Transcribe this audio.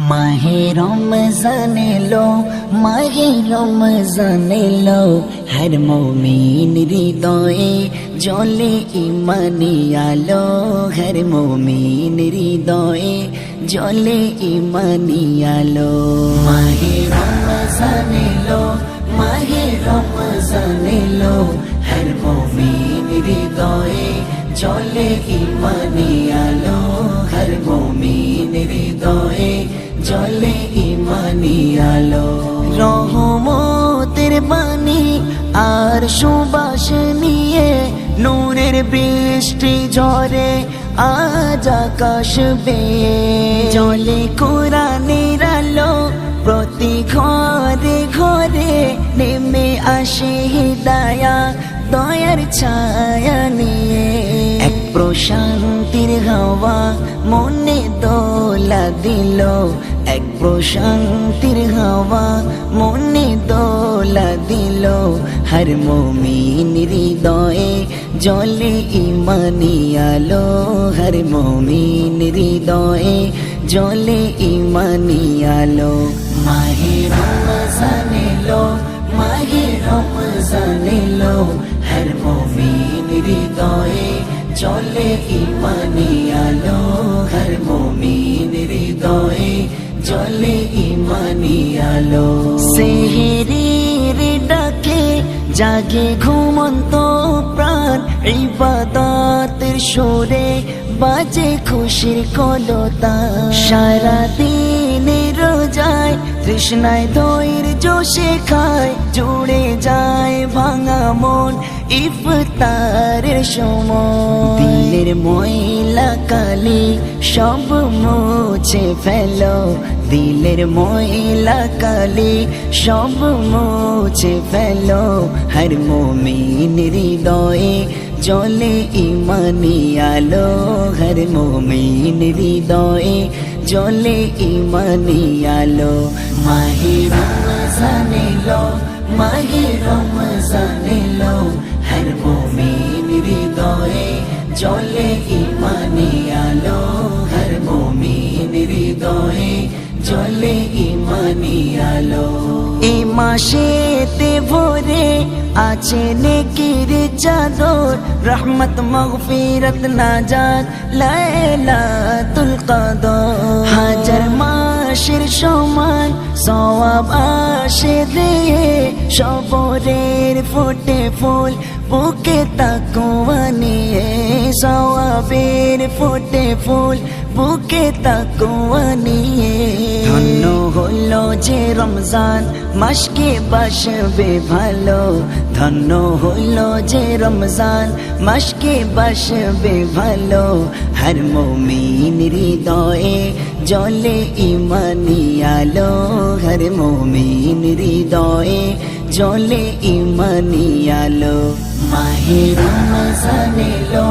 মাহে রমজান এলো, মাহে রমজান এলো। হর মমিন হৃদয়ে জলে ইমানি আলো। হর মমিন হৃদয়ে জলে ইমানি আলো। মাহে রমজান এলো, মাহে হর মমিন হৃদয়ে জলে ইমানি আলো হর মমিন হৃদয়ে জলে ইমানি আলো রহমতের বাণী আর সুবাস নিয়ে নূরের বৃষ্টি ঝরে আজ আকাশ বেয়ে জলে কোরআনের আলো প্রতি ঘরে ঘরে নেমে আসে হৃদয়া দয়ার ছায়া নিয়ে প্রশান্তির হাওয়া মনে দোলা দিল এক প্রশান্তির হাওয়া মনে দোলা দিল হর মমিন হৃদয়ে জলে ইমানি আলো। হর মমিন হৃদয়ে জলে ইমানি আলো। মাহে রমজান এলো, মাহে রমজান এলো। হর মমিন চলে ইমানি আলো হর মমিন হৃদয়ে চলে ইমানি আলো সেহেরির ডাকে জাগে ঘুমন্ত প্রাণ ইবাদতের সুরে বাজে খুশির কলতা সারা দিনের রোজায় তৃষ্ণায় দইর জোশে খায় জুড়ে যায় ভাঙা মন ইফতারের সময়। ময়লা কালি সব মুছে ফেলো। দিলের ময়লা কালি সব মুছে ফেলো। হর মমিন হৃদয়ে জলে ইমানি আলো। হর মমিন হৃদয়ে জলে ইমানি আলো। মাহি রমজান এলো জলে ইমানি আলো। এই মাসেতে ভোরে আছে নেকির চাদর, রহমত, মগফিরত, নাজাত, লাইলাতুল কদর। হাজার মাসের সমান সওয়াব আসে দিয়ে সবরের ফুটে ফুল, বুকে তাকুয়া নিয়ে সওয়াবের ফুটে ফুল, বুকে তাকুয়া নিয়ে রমজান মাসকে বাসবে ভালো, ধন্য হলো যে রমজান মাসকে বাসবে ভালো। হর মমিন হৃদয়ে জলে ইমানি আলো, হর মমিন হৃদয়ে জলে ইমানি আলো। মাহে রমজান এলো